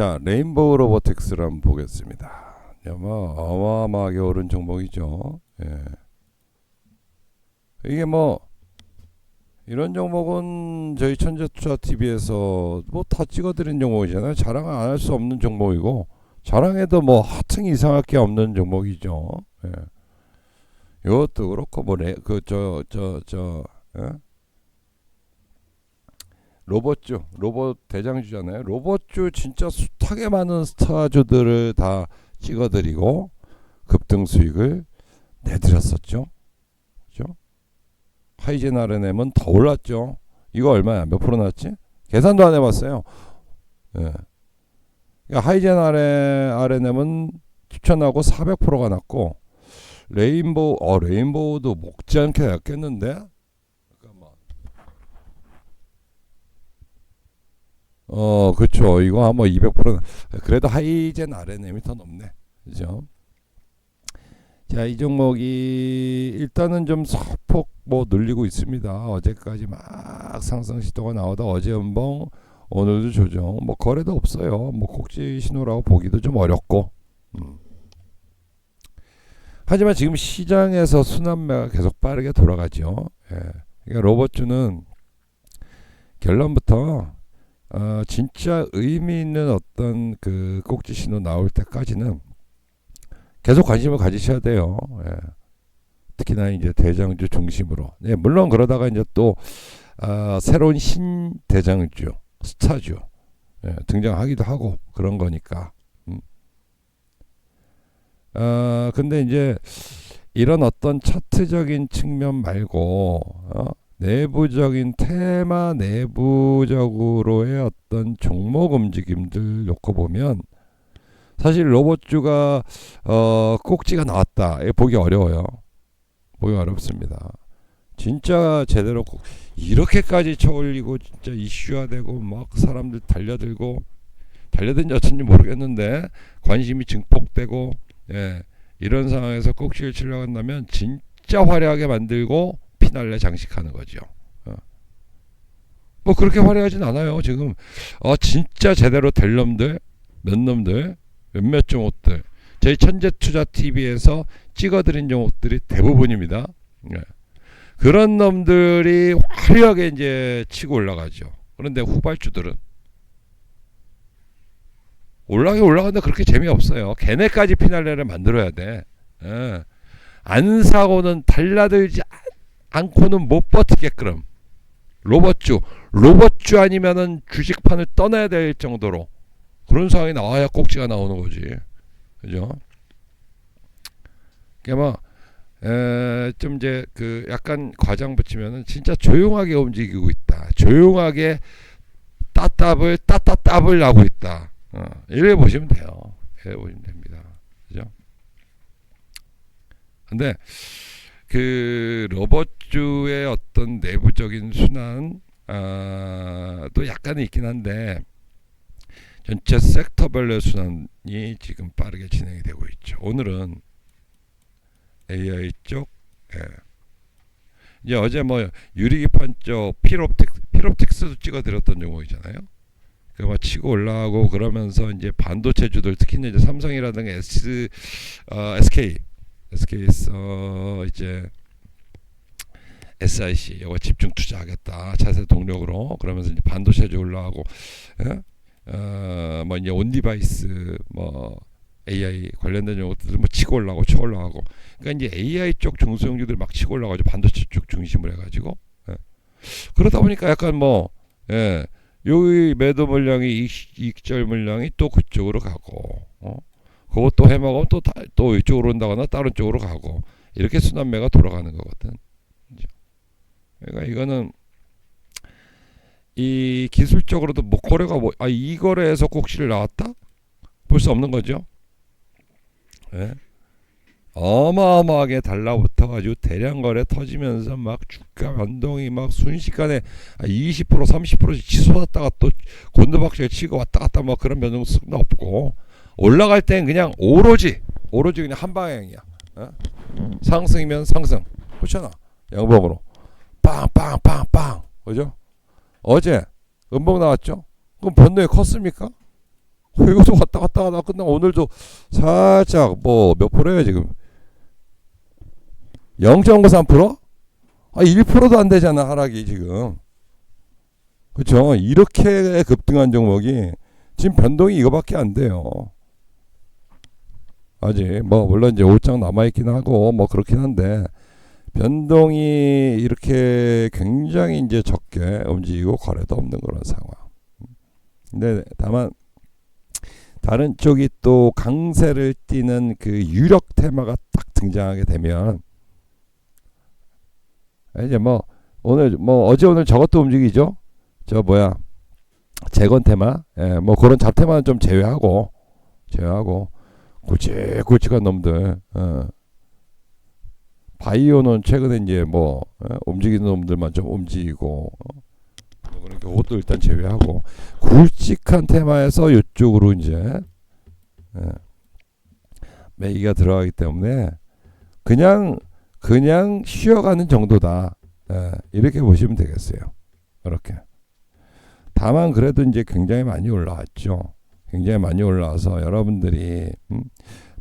자, 레인보우 로보틱스를 한번 보겠습니다. 야, 뭐 어마어마하게 오른 종목이죠. 예. 이게 뭐 이런 종목은 저희 천재투자 TV에서 뭐 다 찍어드린 종목이잖아요. 자랑 안 할 수 없는 종목이고 자랑해도 뭐 하등 이상할 게 없는 종목이죠. 예. 이것도 그렇고 뭐 그저저저 예? 로봇주 로봇 대장주잖아요. 로봇주 진짜 숱하게 많은 스타주들을 다 찍어드리고 급등 수익을 내드렸었죠. 그죠? 하이젠 RNM은 더 올랐죠. 이거 얼마야? 몇 프로 났지? 계산도 안 해봤어요. 예. 그러니까 하이젠 RNM은 추천하고 400%가 났고 레인보우 어 레인보우도 먹지 않게 났겠는데? 어 그렇죠. 이거 한번 200% 그래도 하이젠 RNM이 더 높네. 그죠? 자, 이 종목이 일단은 좀 소폭 뭐 늘리고 있습니다. 어제까지 막 상승 시도가 나오다 어제 연봉 오늘도 조정 뭐 거래도 없어요. 뭐 꼭지 신호라고 보기도 좀 어렵고. 음. 하지만 지금 시장에서 순환매가 계속 빠르게 돌아가죠. 예. 그러니까 로봇주는 결론부터 어, 진짜 의미 있는 어떤 그 꼭지 신호 나올 때까지는 계속 관심을 가지셔야 돼요. 예. 특히나 이제 대장주 중심으로. 예, 물론 그러다가 이제 또 어, 새로운 신 대장주, 스타주 예, 등장하기도 하고 그런 거니까. 음. 어, 근데 이제 이런 어떤 차트적인 측면 말고 어, 내부적인 테마 내부적으로의 어떤 종목 움직임들 놓고 보면 사실 로봇주가 어, 꼭지가 나왔다. 보기 어려워요. 보기 어렵습니다. 진짜 제대로 꼭 이렇게까지 쳐올리고 진짜 이슈화되고 막 사람들 달려들고 달려든지 어쩐지 모르겠는데 관심이 증폭되고 예, 이런 상황에서 꼭지를 치려고 한다면 진짜 화려하게 만들고 피날레 장식하는 거죠. 어. 뭐 그렇게 화려하진 않아요. 지금 어, 진짜 제대로 될 놈들 몇 놈들 몇몇 종목들 저희 천재투자 TV에서 찍어드린 종목들이 대부분입니다. 예. 그런 놈들이 화려하게 이제 치고 올라가죠. 그런데 후발주들은 올라가긴 올라가는데 그렇게 재미없어요. 걔네까지 피날레를 만들어야 돼. 예. 안 사고는 달라들지 않고는 못 버티게끔 로봇주 로봇주 아니면은 주식판을 떠나야 될 정도로 그런 상황이 나와야 꼭지가 나오는 거지. 그죠? 그러니까 뭐좀 이제 그 약간 과장 붙이면은 진짜 조용하게 움직이고 있다. 조용하게 따따블 따따따블 하고 있다. 어, 이래 보시면 돼요. 이래 보시면 됩니다. 그죠? 근데 그 로봇주의 어떤 내부적인 순환 아, 또 약간은 있긴 한데 전체 섹터별로 순환이 지금 빠르게 진행이 되고 있죠. 오늘은 AI 쪽, 예. 이제 어제 뭐 유리기판 쪽 필옵틱 필옵틱스도 찍어드렸던 종목이잖아요. 그막 치고 올라가고 그러면서 이제 반도체주들 특히 이제 삼성이라든가 S 어, SK SK에서 이제 SIC 이거 집중 투자하겠다 차세 동력으로 그러면서 이제 반도체주 올라가고 예? 어 뭐 이제 온 디바이스 뭐 AI 관련된 것들 뭐 치고 올라가고 쳐 올라가고 그러니까 이제 AI 쪽 중소형주들 막 치고 올라가죠 반도체 쪽 중심으로 해가지고 예. 그러다 보니까 약간 뭐 예. 여기 매도 물량이 이익, 절 물량이 또 그쪽으로 가고 어? 그것도 해먹으면 또, 다, 또 이쪽으로 온다거나 다른 쪽으로 가고 이렇게 순환매가 돌아가는 거거든. 그러니까 이거는 이 기술적으로도 뭐 거래가 뭐 아 이 거래에서 꼭지를 나왔다? 볼 수 없는 거죠? 예? 어마어마하게 달라붙어가지고 대량 거래 터지면서 막 주가 변동이 막 순식간에 20% 30%씩 치솟았다가 또 곤두박질 치고 왔다 갔다 뭐 그런 변동성도 없고 올라갈 땐 그냥 오로지 오로지 그냥 한 방향이야. 어? 상승이면 상승. 그렇잖아. 양봉으로 빵빵빵빵 그죠? 어제 음봉 나왔죠? 그럼 변동이 컸습니까? 어, 이것도 왔다 갔다 하다 끝나 오늘도 살짝 뭐 몇 프로예요 지금 0.93%? 아 1%도 안 되잖아 하락이 지금 그렇죠 이렇게 급등한 종목이 지금 변동이 이거밖에 안 돼요 아직 뭐 물론 이제 5장 남아 있긴 하고 뭐 그렇긴 한데 변동이 이렇게 굉장히 이제 적게 움직이고 거래도 없는 그런 상황. 근데 다만 다른 쪽이 또 강세를 띠는 그 유력 테마가 딱 등장하게 되면 이제 뭐 오늘 뭐 어제 오늘 저것도 움직이죠. 저 뭐야 재건 테마, 예, 뭐 그런 잡테마는 좀 제외하고 제외하고 굵직굵직한 놈들. 어. 바이오는 최근에 이제 뭐 어, 움직이는 놈들만 좀 움직이고 어. 뭐 그러니까 그것도 일단 제외하고 굵직한 테마에서 이쪽으로 이제 예. 매기가 들어가기 때문에 그냥 그냥 쉬어가는 정도다 예. 이렇게 보시면 되겠어요. 이렇게 다만 그래도 이제 굉장히 많이 올라왔죠. 굉장히 많이 올라와서 여러분들이 음,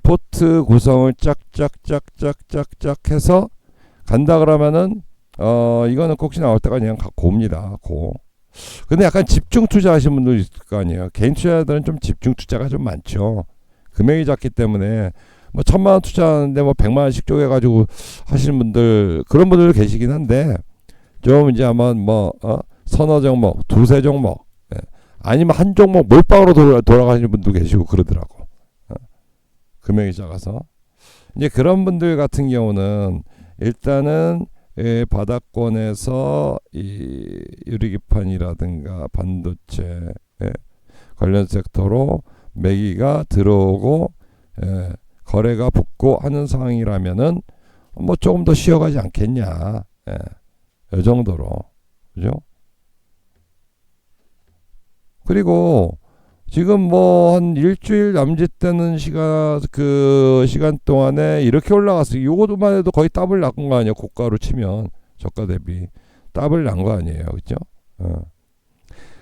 포트 구성을 짝짝짝짝짝짝 해서 간다 그러면은 어 이거는 꼭지 나올 때가 그냥 가- 고입니다. 고. 근데 약간 집중 투자하시는 분들 있을 거 아니에요. 개인 투자자들은 좀 집중 투자가 좀 많죠. 금액이 작기 때문에 뭐 천만 원 투자하는데 뭐 백만 원씩 쪼개가지고 하시는 분들 그런 분들 계시긴 한데 좀 이제 아마 뭐 어? 서너 종목, 두세 종목 예. 아니면 한 종목 몰빵으로 돌아, 돌아가시는 분도 계시고 그러더라고. 어. 금액이 작아서 이제 그런 분들 같은 경우는 일단은 예, 바닥권에서 이 유리기판이라든가 반도체 예, 관련 섹터로 매기가 들어오고 예, 거래가 붙고 하는 상황이라면은 뭐 조금 더 쉬어가지 않겠냐. 예, 이 정도로 그죠? 그리고 지금 뭐 한 일주일 남짓되는 시간 그 시간 동안에 이렇게 올라갔어요. 요것만 해도 거의 더블 났건 거 아니에요. 고가로 치면 저가 대비 더블 난 거 아니에요. 그죠? 어.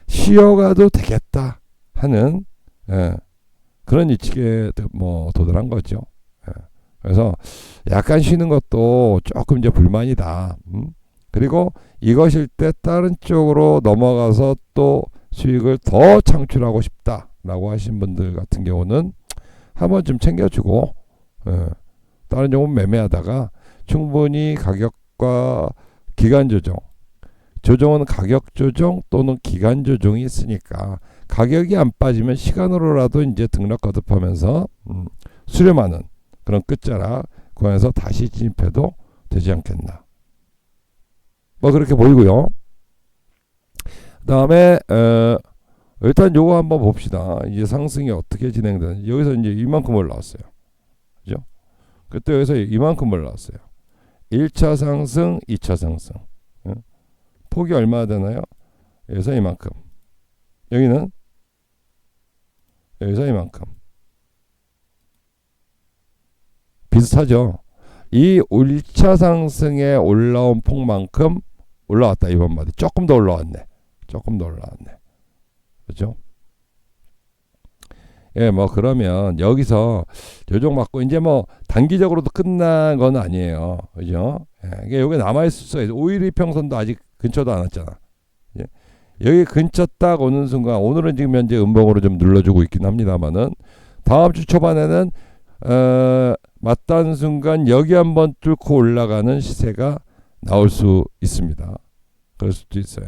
쉬어가도 되겠다 하는 예, 그런 위치에 도- 뭐 도달한 거죠. 예. 그래서 약간 쉬는 것도 조금 이제 불만이다. 음? 그리고 이것일 때 다른 쪽으로 넘어가서 또 수익을 더 창출하고 싶다라고 하신 분들 같은 경우는 한번 좀 챙겨주고 예, 다른 종목 매매하다가 충분히 가격과 기간 조정 조정은 가격 조정 또는 기간 조정이 있으니까 가격이 안 빠지면 시간으로라도 이제 등락 거듭하면서 음, 수렴하는 그런 끝자락 구간에서 다시 진입해도 되지 않겠나 뭐 그렇게 보이고요. 그다음에 어, 일단 요거 한번 봅시다. 이제 상승이 어떻게 진행되는지 여기서 이제 이만큼 올라왔어요. 그죠? 그때 여기서 이만큼 올라왔어요. 1차 상승, 2차 상승. 응? 폭이 얼마나 되나요? 여기서 이만큼. 여기는 여기서 이만큼. 비슷하죠. 이 1차 상승에 올라온 폭만큼 올라왔다 이번 마디 조금 더 올라왔네. 조금 더 올라왔네. 그죠? 예, 뭐 그러면 여기서 조정 맞고 이제 뭐 단기적으로도 끝난 건 아니에요. 그죠? 예, 여기 남아 있을 수가 있어. 5일 이평선도 아직 근처도 안 왔잖아. 예. 여기 근처 딱 오는 순간 오늘은 지금 현재 음봉으로 좀 눌러주고 있긴 합니다만은 다음 주 초반에는 어, 맞다는 순간 여기 한번 뚫고 올라가는 시세가 나올 수 있습니다. 그럴 수도 있어요.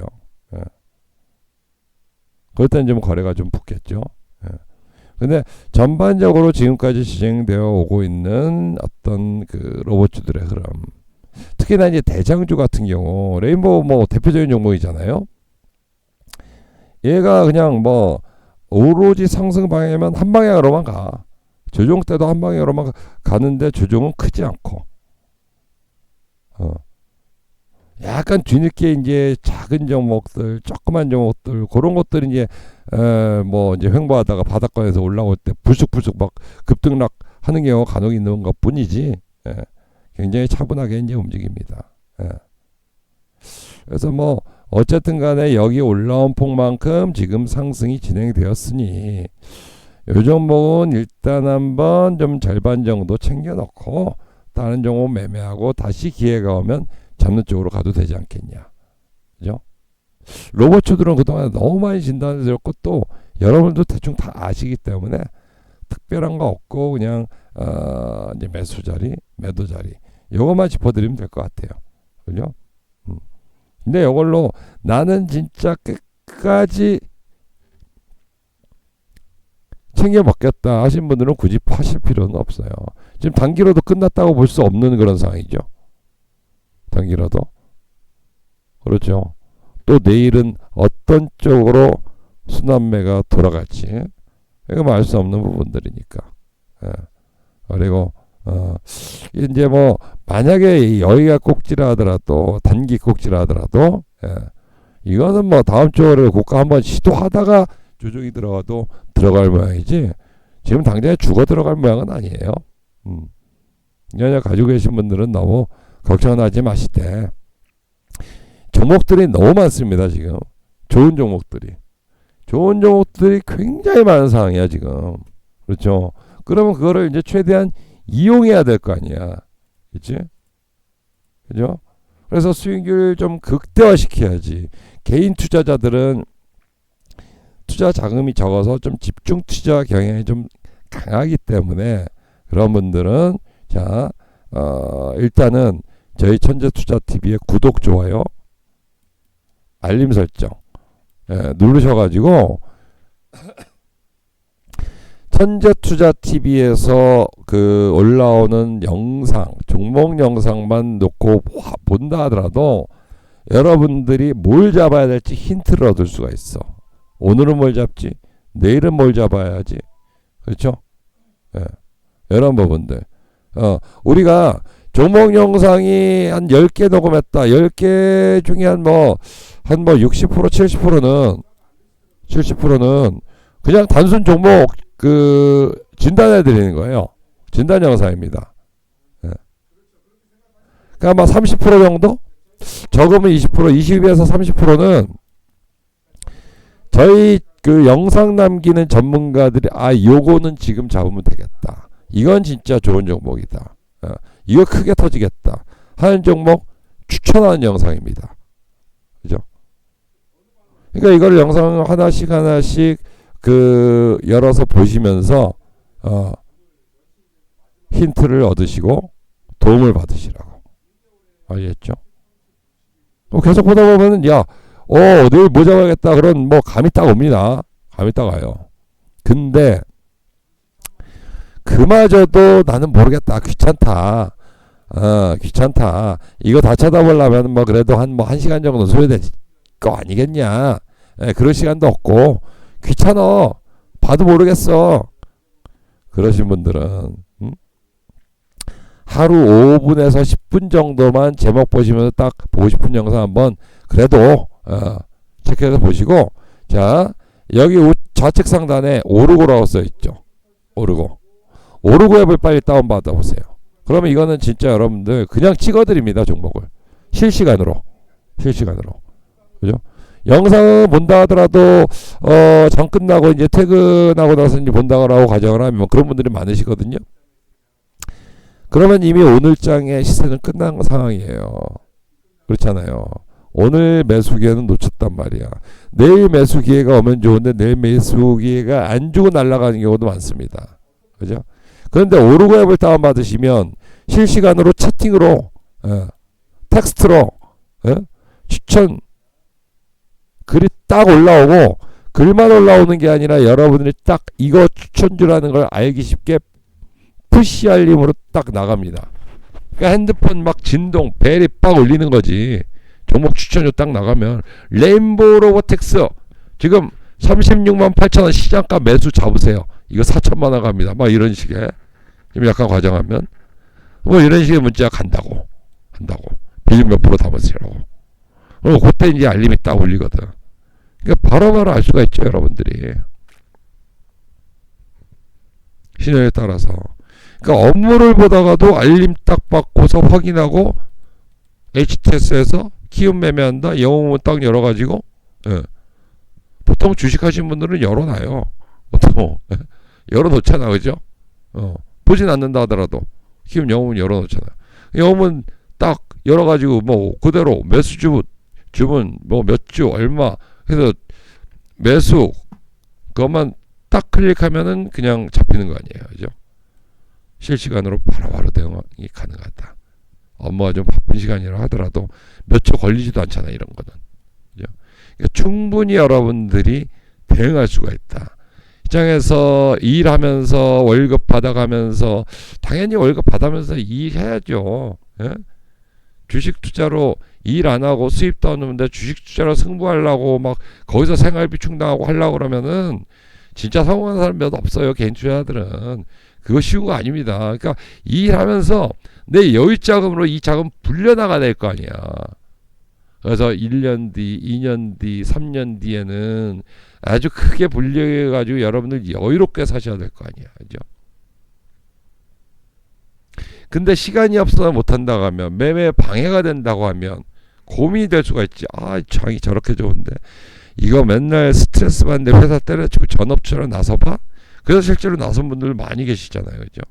때는 좀 거래가 좀 붙겠죠. 예. 근데 전반적으로 지금까지 진행되어 오고 있는 어떤 그 로봇주들의 흐름, 특히나 이제 대장주 같은 경우 레인보우 뭐 대표적인 종목이잖아요. 얘가 그냥 뭐 오로지 상승 방향이면 한 방향으로만 가. 조정 때도 한 방향으로만 가- 가는데 조정은 크지 않고. 어. 약간 뒤늦게 이제 작은 종목들, 조그만 종목들 그런 것들이 이제 에, 뭐 이제 횡보하다가 바닥권에서 올라올 때 불쑥불쑥 막 급등락 하는 경우가 간혹 있는 것 뿐이지 예, 굉장히 차분하게 이제 움직입니다. 예. 그래서 뭐 어쨌든 간에 여기 올라온 폭만큼 지금 상승이 진행되었으니 요 종목은 일단 한번 좀 절반 정도 챙겨 넣고 다른 종목 매매하고 다시 기회가 오면 잡는 쪽으로 가도 되지 않겠냐. 그죠? 로봇주들은 그동안 너무 많이 진단을 드렸고 또 여러분도 대충 다 아시기 때문에 특별한 거 없고 그냥 어 이제 매수 자리, 매도 자리 요것만 짚어드리면 될 것 같아요. 그죠? 음. 근데 이걸로 나는 진짜 끝까지 챙겨 먹겠다 하신 분들은 굳이 파실 필요는 없어요. 지금 단기로도 끝났다고 볼 수 없는 그런 상황이죠. 단기로도. 그렇죠. 또 내일은 어떤 쪽으로 순환매가 돌아갈지 이거 알 수 없는 부분들이니까. 예. 그리고 어 이제 뭐 만약에 여기가 꼭지라 하더라도 단기 꼭지라 하더라도 예. 이거는 뭐 다음 주에 고가 한번 시도하다가 조정이 들어가도 들어갈 모양이지 지금 당장에 죽어 들어갈 모양은 아니에요. 음. 연약 가지고 계신 분들은 너무 걱정하지 마시되. 종목들이 너무 많습니다 지금. 좋은 종목들이. 좋은 종목들이 굉장히 많은 상황이야 지금. 그렇죠? 그러면 그거를 이제 최대한 이용해야 될 거 아니야. 그치? 그죠? 그래서 수익률 좀 극대화 시켜야지. 개인 투자자들은 투자 자금이 적어서 좀 집중 투자 경향이 좀 강하기 때문에 그런 분들은 자 어, 일단은 저희 천재 투자 TV의 구독 좋아요 알림 설정 예, 누르셔가지고 천재 투자 TV에서 그 올라오는 영상 종목 영상만 놓고 와- 본다 하더라도 여러분들이 뭘 잡아야 될지 힌트를 얻을 수가 있어. 오늘은 뭘 잡지? 내일은 뭘 잡아야지. 그렇죠? 예. 이런 부분들. 어, 우리가 종목 영상이 한 10개 녹음했다. 10개 중에 한 뭐, 한 뭐 60%, 70%는, 70%는 그냥 단순 종목 그 진단해 드리는 거예요. 진단 영상입니다. 예. 그러니까 아마 30% 정도? 적으면 20%, 20에서 30%는 저희 그 영상 남기는 전문가들이 아 요거는 지금 잡으면 되겠다. 이건 진짜 좋은 종목이다. 어, 이거 크게 터지겠다. 하는 종목 추천하는 영상입니다. 그죠? 그러니까 이걸 영상 하나씩 하나씩 그 열어서 보시면서 어 힌트를 얻으시고 도움을 받으시라고. 알겠죠? 또 계속 보다 보면은 야, 어, 내일 뭐 잡아야겠다. 그런 뭐 감이 딱 옵니다. 감이 딱 와요. 근데 그마저도 나는 모르겠다. 귀찮다. 어, 귀찮다. 이거 다 쳐다보려면 뭐 그래도 한 뭐 한 시간 정도 소요될 거 아니겠냐. 예, 그럴 시간도 없고 귀찮어. 봐도 모르겠어. 그러신 분들은 음? 하루 5분에서 10분 정도만 제목 보시면서 딱 보고 싶은 영상 한번 그래도 어, 체크해서 보시고 자 여기 우- 좌측 상단에 오르고라고 써 있죠. 오르고 오르고 앱을 빨리 다운 받아 보세요. 그러면 이거는 진짜 여러분들 그냥 찍어드립니다 종목을 실시간으로 실시간으로 그죠? 영상을 본다 하더라도 어, 장 끝나고 이제 퇴근하고 나서 이제 본다고 가정을 하면 그런 분들이 많으시거든요. 그러면 이미 오늘 장의 시세는 끝난 상황이에요. 그렇잖아요. 오늘 매수 기회는 놓쳤단 말이야. 내일 매수 기회가 오면 좋은데 내일 매수 기회가 안 주고 날아가는 경우도 많습니다. 그죠? 그런데 오르고 앱을 다운받으시면 실시간으로 채팅으로 예, 텍스트로 예, 추천 글이 딱 올라오고 글만 올라오는 게 아니라 여러분들이 딱 이거 추천주라는 걸 알기 쉽게 푸시 알림으로 딱 나갑니다. 그러니까 핸드폰 막 진동 벨이 빡 울리는 거지. 종목 추천주 딱 나가면 레인보우 로보텍스 지금 36만 8천 원 시장가 매수 잡으세요. 이거 4천만 원 갑니다. 막 이런 식의 좀 약간 과정하면 뭐 이런 식의 문자가 간다고 한다고 비중 몇 프로 담으시라고. 어 그때 이제 알림이 딱 울리거든. 그러니까 바로바로 알 수가 있죠 여러분들이 신호에 따라서. 그러니까 업무를 보다가도 알림 딱 받고서 확인하고 HTS에서 키움 매매한다 영웅은 딱 열어가지고 예. 보통 주식하신 분들은 열어놔요. 보통 예. 열어놓잖아, 그죠? 어, 보진 않는다 하더라도 키움 영업은 열어놓잖아요. 영업은 딱 열어가지고 뭐 그대로 매수 주문, 주문 뭐 몇 주 얼마 해서 매수 그것만 딱 클릭하면은 그냥 잡히는 거 아니에요, 그죠? 실시간으로 바로바로 대응이 가능하다. 업무가 좀 바쁜 시간이라 하더라도 몇 초 걸리지도 않잖아 이런 거는. 그죠? 그러니까 충분히 여러분들이 대응할 수가 있다. 시장에서 일하면서 월급 받아가면서 당연히 월급 받으면서 일해야죠. 예? 주식 투자로 일 안 하고 수입도 안 오는데 주식 투자로 승부하려고 막 거기서 생활비 충당하고 하려고 그러면은 진짜 성공하는 사람 몇 없어요. 개인 투자자들은. 그거 쉬운 거 아닙니다. 그러니까 일하면서 내 여유 자금으로 이 자금 불려나가야 될 거 아니야. 그래서 1년 뒤, 2년 뒤, 3년 뒤에는 아주 크게 불려해 가지고 여러분들 여유롭게 사셔야 될 거 아니야. 그죠? 근데 시간이 없어서 못 한다고 하면 매매 방해가 된다고 하면 고민이 될 수가 있지. 아, 장이 저렇게 좋은데 이거 맨날 스트레스 받는데 회사 때려치고 전업주로 나서 봐? 그래서 실제로 나선 분들 많이 계시잖아요. 그죠?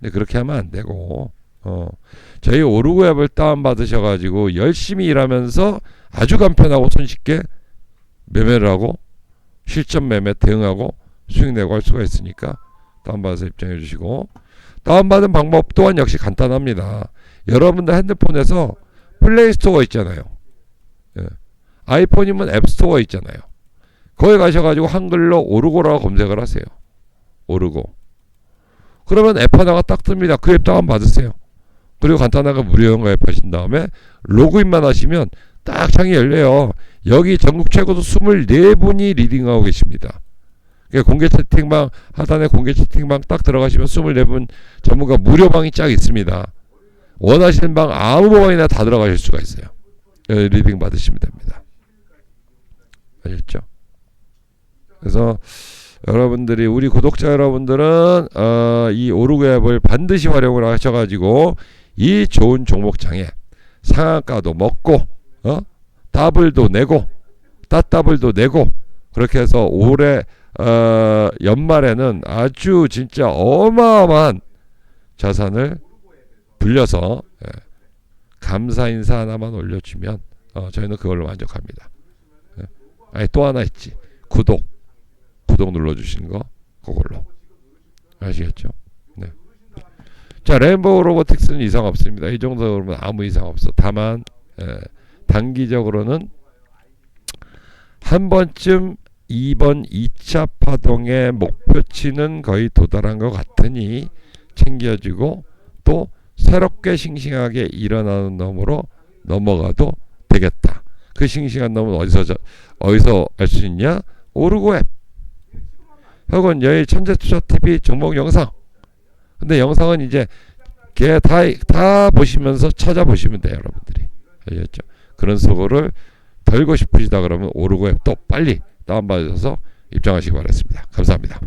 근데 그렇게 하면 안 되고 어. 저희 오르고 앱을 다운 받으셔 가지고 열심히 일하면서 아주 간편하고 손쉽게 매매를 하고 실전 매매 대응하고 수익 내고 할 수가 있으니까 다운받아서 입장해 주시고 다운받은 방법 또한 역시 간단합니다. 여러분들 핸드폰에서 플레이스토어가 있잖아요. 예. 아이폰이면 앱스토어가 있잖아요. 거기 가셔가지고 한글로 오르고라고 검색을 하세요. 오르고. 그러면 앱 하나가 딱 뜹니다. 그 앱 다운 받으세요. 그리고 간단하게 무료형 가입하신 다음에 로그인만 하시면 딱 창이 열려요. 여기 전국 최고도 24분이 리딩하고 계십니다. 그러니까 공개 채팅방 하단에 공개 채팅방 딱 들어가시면 24분 전문가 무료 방이 쫙 있습니다. 원하시는 방 아무 방이나 다 들어가실 수가 있어요. 여기 리딩 받으시면 됩니다. 아셨죠? 그래서 여러분들이 우리 구독자 여러분들은 어, 이 오르고 앱을 반드시 활용을 하셔가지고 이 좋은 종목장에 상한가도 먹고 어? 더블도 내고 따더블도 내고 그렇게 해서 올해 어, 연말에는 아주 진짜 어마어마한 자산을 불려서 예, 감사 인사 하나만 올려주면 어, 저희는 그걸로 만족합니다. 예. 아니 또 하나 있지 구독 구독 눌러주시는 거 그걸로 아시겠죠? 네. 자 레인보우 로보틱스는 이상 없습니다. 이 정도면 아무 이상 없어. 다만 예, 단기적으로는 한 번쯤 2번 2차 파동의 목표치는 거의 도달한 것 같으니 챙겨주고 또 새롭게 싱싱하게 일어나는 놈으로 넘어가도 되겠다. 그 싱싱한 놈은 어디서 저, 어디서 알 수 있냐? 오르고 앱. 혹은 여기 천재투자 TV 종목 영상. 근데 영상은 이제 걔다 다 보시면서 찾아보시면 돼요, 여러분들이. 알겠죠? 그런 속어를 덜고 싶으시다 그러면 오르고 앱또 빨리 다운받으셔서 입장하시기 바랍니다. 감사합니다.